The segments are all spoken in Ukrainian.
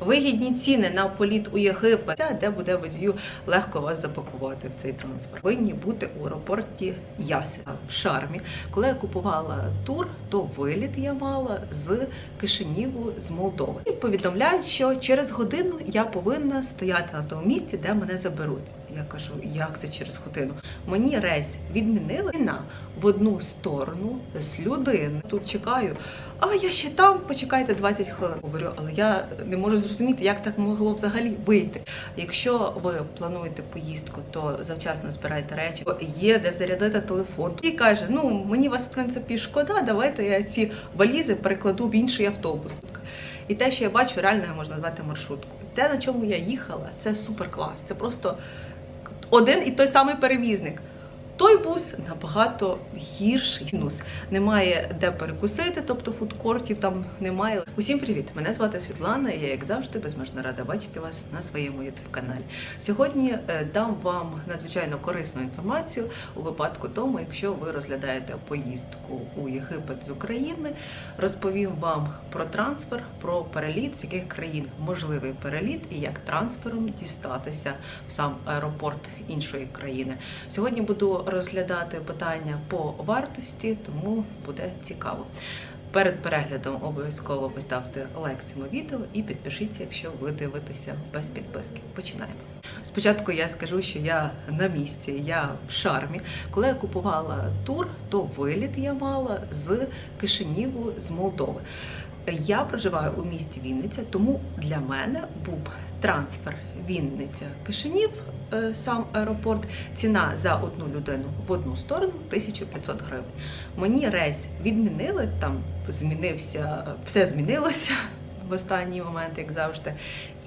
Вигідні ціни на політ у Єгипет, де буде водію легко вас запакувати в цей транспорт. Повинні бути у аеропорті Яси в Шармі. Коли я купувала тур, то виліт я мала з Кишиніву з Молдови. І повідомляють, що через годину я повинна стояти на тому місці, де мене заберуть. Я кажу, як це через годину? Мені рейс відмінили ціна в одну сторону з людини. Тут чекаю. А я ще там, почекайте 20 хвилин. Говорю, але я не можу зрозуміти, як так могло взагалі вийти. Якщо ви плануєте поїздку, то завчасно збирайте речі. Є де зарядити телефон. І каже: Ну мені вас в принципі шкода. Давайте я ці валізи перекладу в інший автобус. І те, що я бачу, реально я можу назвати маршрутку. Те, на чому я їхала, це супер клас. Це просто один і той самий перевізник. Той бус набагато гірший. Мінус немає де перекусити, тобто фудкортів там немає. Усім привіт! Мене звати Світлана. Я, як завжди, безмежно рада бачити вас на своєму youtube каналі. Сьогодні е, дам вам надзвичайно корисну інформацію у випадку тому, якщо ви розглядаєте поїздку у Єгипет з України. Розповім вам про трансфер, про переліт, з яких країн можливий переліт і як трансфером дістатися в сам аеропорт іншої країни. Сьогодні буду розглядати питання по вартості, тому буде цікаво. Перед переглядом обов'язково поставте лайк цьому відео і підпишіться, якщо ви дивитеся без підписки. Починаємо. Спочатку я скажу, що я на місці, я в шармі. Коли я купувала тур, то виліт я мала з Кишиніву з Молдови. Я проживаю у місті Вінниця, тому для мене був трансфер Вінниця-Кишинів, е, сам аеропорт. Ціна за одну людину в одну сторону 1500 гривень. Мені рейс відмінили, там змінився, все змінилося в останній момент, як завжди.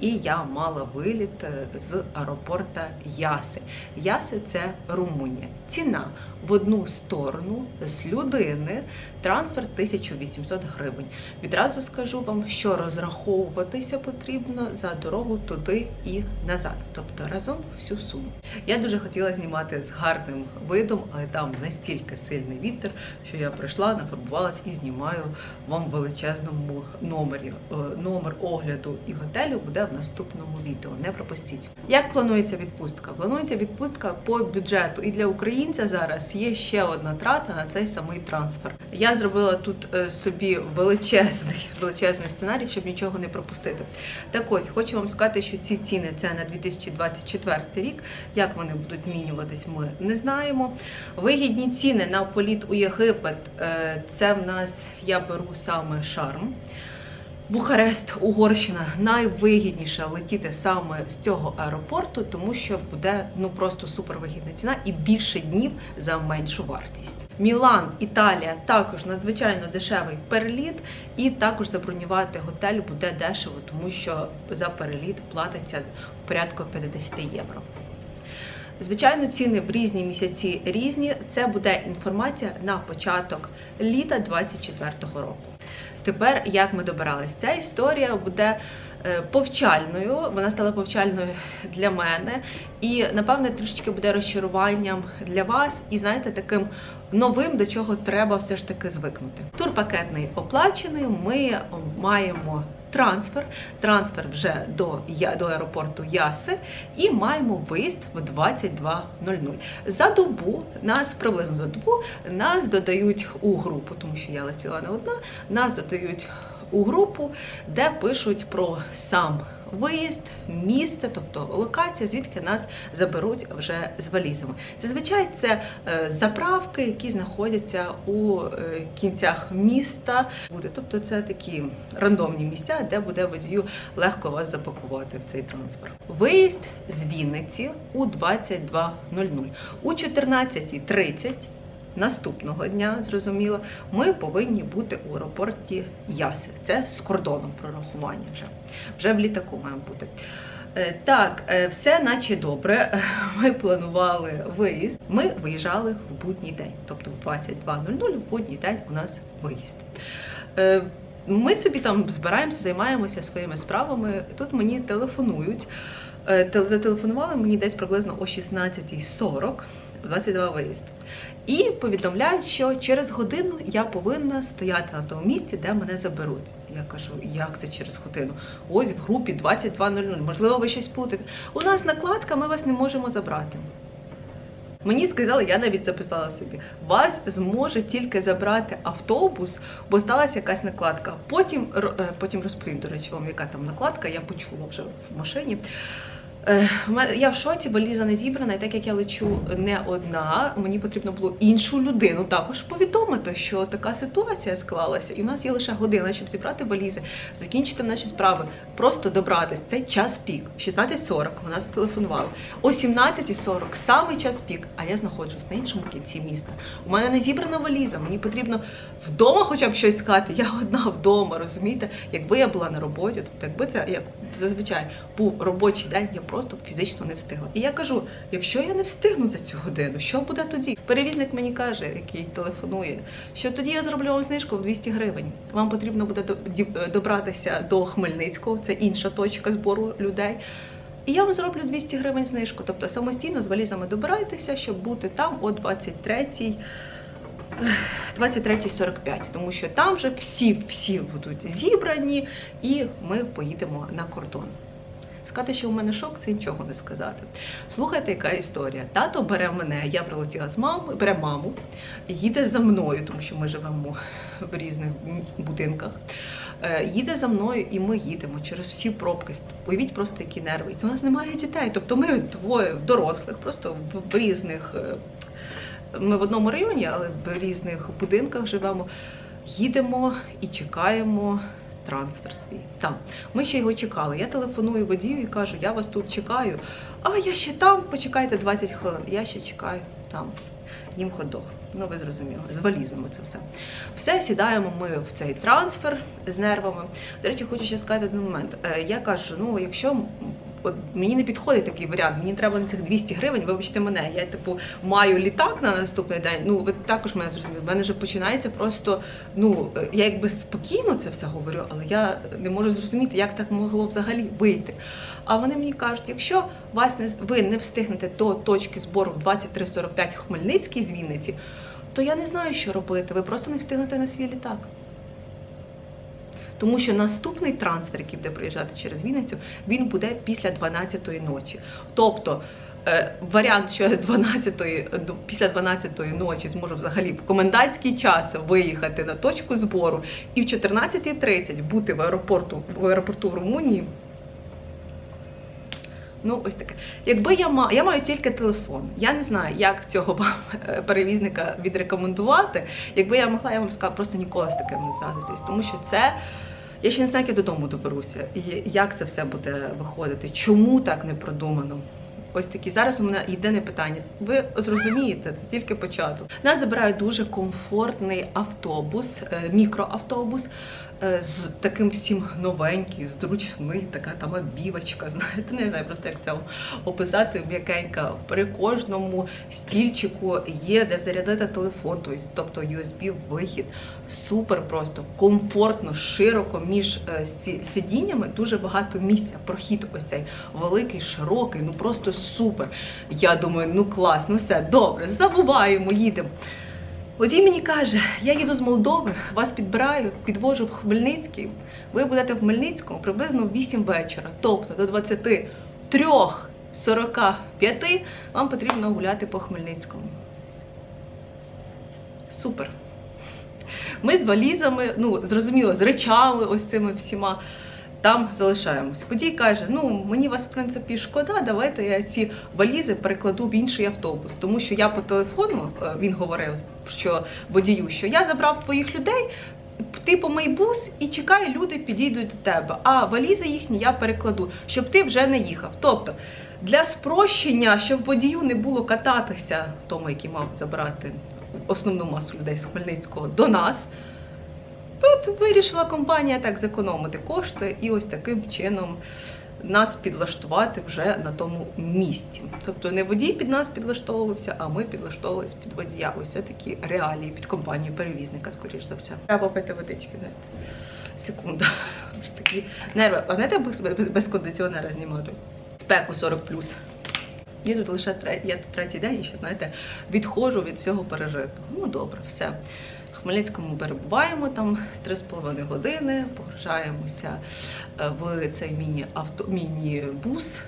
І я мала виліт е, з аеропорта Яси. Яси це Румунія. Ціна в одну сторону з людини трансфер 1800 гривень. Відразу скажу вам, що розраховуватися потрібно за дорогу туди і назад, тобто разом всю суму. Я дуже хотіла знімати з гарним видом, але там настільки сильний вітер, що я прийшла, нафарбувалась і знімаю вам величезному номері. Е, Номер огляду і готелю буде в наступному відео. Не пропустіть. Як планується відпустка? Планується відпустка по бюджету. І для українця зараз є ще одна трата на цей самий трансфер. Я зробила тут е, собі величезний величезний сценарій, щоб нічого не пропустити. Так ось хочу вам сказати, що ці ціни це на 2024 рік. Як вони будуть змінюватись, ми не знаємо. Вигідні ціни на політ у Єгипет. е, Це в нас я беру саме шарм. Бухарест, Угорщина найвигідніше летіти саме з цього аеропорту, тому що буде ну просто супервигідна ціна і більше днів за меншу вартість. Мілан, Італія також надзвичайно дешевий переліт, і також забронювати готель буде дешево, тому що за переліт платиться порядку 50 євро. Звичайно, ціни в різні місяці різні. Це буде інформація на початок літа 2024 року. Тепер як ми добирались? Ця історія буде е, повчальною. Вона стала повчальною для мене, і напевне трішечки буде розчаруванням для вас, і знаєте, таким новим, до чого треба все ж таки звикнути. Тур пакетний оплачений. Ми маємо. Трансфер, трансфер вже до до аеропорту Яси, і маємо виїзд в 22.00. За добу нас приблизно за добу нас додають у групу, тому що я летіла не одна. Нас додають у групу, де пишуть про сам виїзд, місце, тобто локація, звідки нас заберуть вже з валізами. Зазвичай це е, заправки, які знаходяться у е, кінцях міста. Буде, тобто це такі рандомні місця, де буде водію легко вас запакувати в цей транспорт. Виїзд з Вінниці у 22.00. У 14.30 Наступного дня, зрозуміло, ми повинні бути у аеропорті Яси. Це з кордоном прорахування вже. Вже в літаку маємо бути. Е, Так, е, все наче добре. Ми планували виїзд. Ми виїжджали в будній день, тобто в 22.00 в будній день у нас виїзд. Е, Ми собі там збираємося, займаємося своїми справами. Тут мені телефонують. Зателефонували мені десь приблизно о 16.40. в 22 виїзд. І повідомляють, що через годину я повинна стояти на тому місці, де мене заберуть. Я кажу, як це через годину? Ось в групі 22.00. Можливо, ви щось плутаєте. У нас накладка, ми вас не можемо забрати. Мені сказали, я навіть записала собі, вас зможе тільки забрати автобус, бо сталася якась накладка. Потім е, потім розповім, до речі, вам яка там накладка, я почула вже в машині. Е, в Я в шоці, валіза не зібрана, і так як я лечу не одна, мені потрібно було іншу людину також повідомити, що така ситуація склалася, і у нас є лише година, щоб зібрати валізи, закінчити наші справи, просто добратись. Це час пік. 16.40 вона зателефонувала. О 17.40 саме час пік, а я знаходжусь на іншому кінці міста. У мене не зібрана валіза, мені потрібно вдома хоча б щось сказати. Я одна вдома, розумієте? Якби я була на роботі, тобто якби це як зазвичай був робочий день, я просто фізично не встигла. І я кажу: якщо я не встигну за цю годину, що буде тоді? Перевізник мені каже, який телефонує, що тоді я зроблю вам знижку в 200 гривень. Вам потрібно буде добратися до Хмельницького, це інша точка збору людей. І я вам зроблю 200 гривень знижку. Тобто самостійно з валізами добирайтеся, щоб бути там о 23 23.45, тому що там вже всі всі будуть зібрані, і ми поїдемо на кордон. Сказати, що у мене шок, це нічого не сказати. Слухайте, яка історія. Тато бере мене, я прилетіла з мамою, бере маму, їде за мною, тому що ми живемо в різних будинках. Е, Їде за мною, і ми їдемо через всі пробки. Уявіть просто, які нерви. І це у нас немає дітей. Тобто ми двоє дорослих, просто в- різних. е, Ми в одному районі, але в різних будинках живемо. Їдемо і чекаємо трансфер свій. Там. Ми ще його чекали. Я телефоную водію і кажу, я вас тут чекаю. А я ще там, почекайте 20 хвилин. Я ще чекаю там. Їм ходох. Ну, ви зрозуміли, з валізами це все. Все, сідаємо ми в цей трансфер з нервами. До речі, хочу ще сказати один момент. Е, Я кажу: ну, якщо от мені не підходить такий варіант, мені треба на цих 200 гривень, вибачте мене. Я типу маю літак на наступний день. Ну, ви також мене зрозуміли. В мене вже починається просто. Ну, е, я якби спокійно це все говорю, але я не можу зрозуміти, як так могло взагалі вийти. А вони мені кажуть, якщо вас не ви не встигнете до точки збору в 23.45 Хмельницький з Вінниці, то я не знаю, що робити. Ви просто не встигнете на свій літак. Тому що наступний трансфер, який буде приїжджати через Вінницю, він буде після 12-ї ночі. Тобто е, варіант, що я з 12-ї до після 12-ї ночі зможу взагалі в комендантський час виїхати на точку збору і в 14.30 бути в аеропорту в аеропорту в Румунії. Ну, ось таке. Якби я маю, я маю тільки телефон. Я не знаю, як цього вам е, перевізника відрекомендувати. Якби я могла, я вам сказала, просто ніколи з таким не зв'язуйтесь, тому що це. Я ще не знаю, як я додому доберуся, і як це все буде виходити, чому так не продумано. Ось такі зараз у мене єдине питання. Ви зрозумієте, це тільки початок. Нас забирає дуже комфортний автобус, е, мікроавтобус з таким всім новенький, зручний, така там обівочка, знаєте, не знаю просто як це описати м'якенька. При кожному стільчику є де зарядити телефон, тобто USB вихід. Супер просто комфортно, широко між е, сидіннями дуже багато місця. Прохід ось цей великий, широкий, ну просто супер. Я думаю, ну клас, ну все добре, забуваємо, їдемо. Водій мені каже, я їду з Молдови, вас підбираю, підвожу в Хмельницький. Ви будете в Хмельницькому приблизно в 8 вечора. Тобто до 23.45 вам потрібно гуляти по Хмельницькому. Супер. Ми з валізами, ну зрозуміло, з речами, ось цими всіма. Там залишаємось. Водій каже: ну мені вас в принципі шкода, давайте я ці валізи перекладу в інший автобус. Тому що я по телефону е, він говорив, що водію, що я забрав твоїх людей. Ти помий бус і чекай, люди підійдуть до тебе. А валізи їхні я перекладу, щоб ти вже не їхав. Тобто для спрощення, щоб водію не було кататися, тому який мав забрати основну масу людей з Хмельницького до нас. От вирішила компанія так зекономити кошти і ось таким чином нас підлаштувати вже на тому місці. Тобто не водій під нас підлаштовувався, а ми підлаштовувалися під водія. Ось такі реалії під компанію перевізника, скоріш за все. Треба попити водички. Секунда. Такі нерви. А знаєте, без, кондиціонера знімати? Спеку 40 Я тут лише я тут третій день і ще, знаєте, відходжу від всього пережитого. Ну добре, все. Хмельницькому перебуваємо там 3,5 години, погружаємося е, в цей міні-авто, міні-бус,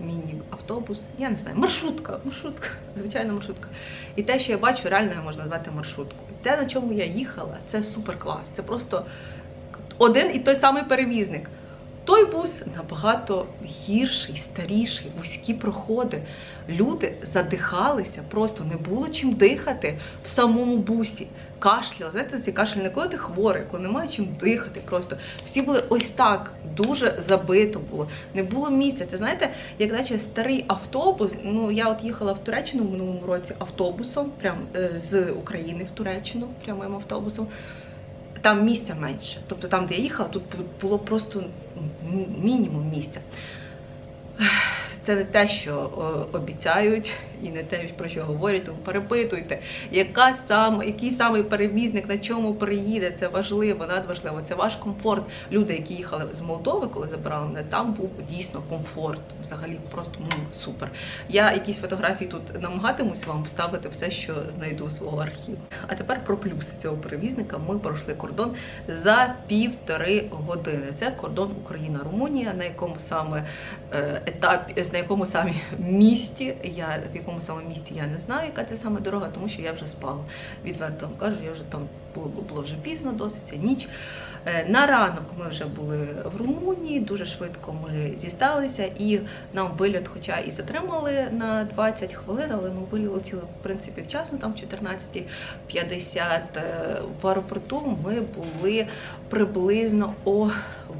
міні-автобус, я не знаю, маршрутка, маршрутка, звичайна маршрутка. І те, що я бачу, реально я можу назвати маршрутку. Те, на чому я їхала, це супер клас. Це просто один і той самий перевізник. Той бус набагато гірший, старіший, вузькі проходи. Люди задихалися, просто не було чим дихати в самому бусі. Кашляли. Знаєте, цей кашель не коли ти хворий, коли немає чим дихати. Просто всі були ось так, дуже забито було. Не було місця. Це знаєте, як наче старий автобус. Ну я от їхала в Туреччину в минулому році автобусом, прям е, з України в Туреччину, прямим автобусом там місця менше. Тобто там, де я їхала, тут було просто мінімум місця. Це не те, що обіцяють, і не те, про що говорять, тому перепитуйте, яка сам, який самий перевізник, на чому приїде, це важливо, надважливо, це ваш комфорт. Люди, які їхали з Молдови, коли забирали мене, там був дійсно комфорт. Взагалі просто ну, супер. Я якісь фотографії тут намагатимусь вам вставити все, що знайду у свого архіву. А тепер про плюси цього перевізника. Ми пройшли кордон за півтори години. Це кордон Україна-Румунія, на якому саме е, етапі, якому саме місті, я в якому саме місті я не знаю, яка це саме дорога, тому що я вже спала. Відверто вам кажу, я вже там було, було вже пізно, досить це ніч. Е, На ранок ми вже були в Румунії, дуже швидко ми дісталися, і нам вильот, хоча і затримали на 20 хвилин, але ми вилетіли в принципі вчасно, там в 14.50 Е, в аеропорту. Ми були приблизно о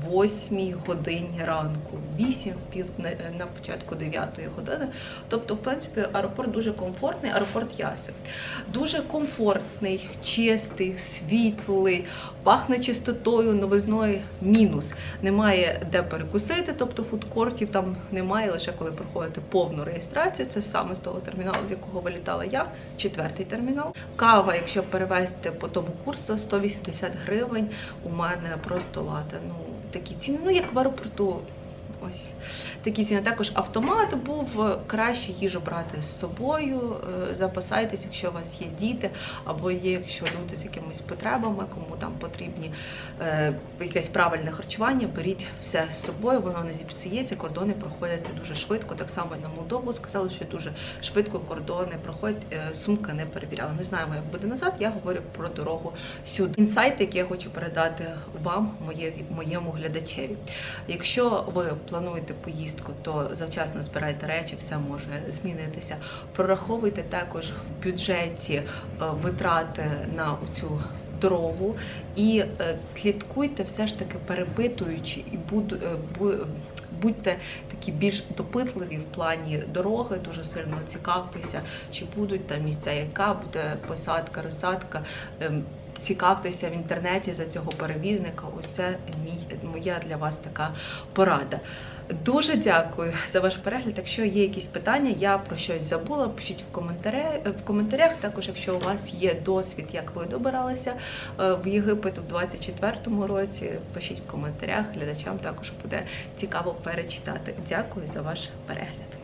8 годині ранку, 8 пів на, початку 9 години. Тобто, в принципі, аеропорт дуже комфортний, аеропорт Яси. Дуже комфортний, чистий, світлий, пахне чистотою, новизною. Мінус. Немає де перекусити, тобто фудкортів там немає, лише коли проходите повну реєстрацію. Це саме з того терміналу, з якого вилітала я, четвертий термінал. Кава, якщо перевести по тому курсу, 180 гривень. У мене просто лата. Ну такі ціни, ну як в аеропорту. Ось такі ціни. Також автомат був краще їжу брати з собою. Е, Запасайтесь, якщо у вас є діти, або є, якщо люди з якимись потребами, кому там потрібні е, якесь правильне харчування, беріть все з собою, воно не зіпсується. Кордони проходять дуже швидко. Так само на Молдову сказали, що дуже швидко кордони проходять. е, Сумки не перевіряли. Не знаємо, як буде назад. Я говорю про дорогу сюди. Інсайт, який я хочу передати вам, моє моєму глядачеві. Якщо ви плануєте поїздку, то завчасно збирайте речі, все може змінитися. Прораховуйте також в бюджеті е, витрати на цю дорогу і е, слідкуйте все ж таки перепитуючи і буд, е, бу- будьте такі більш допитливі в плані дороги, дуже сильно цікавтеся, чи будуть там місця, яка буде посадка, розсадка. Цікавтеся в інтернеті за цього перевізника. Ось це моя для вас така порада. Дуже дякую за ваш перегляд. Якщо є якісь питання, я про щось забула, пишіть в коментарях. В коментарях. Також, якщо у вас є досвід, як ви добиралися е, в Єгипет у 24-му році, пишіть в коментарях. Глядачам також буде цікаво перечитати. Дякую за ваш перегляд.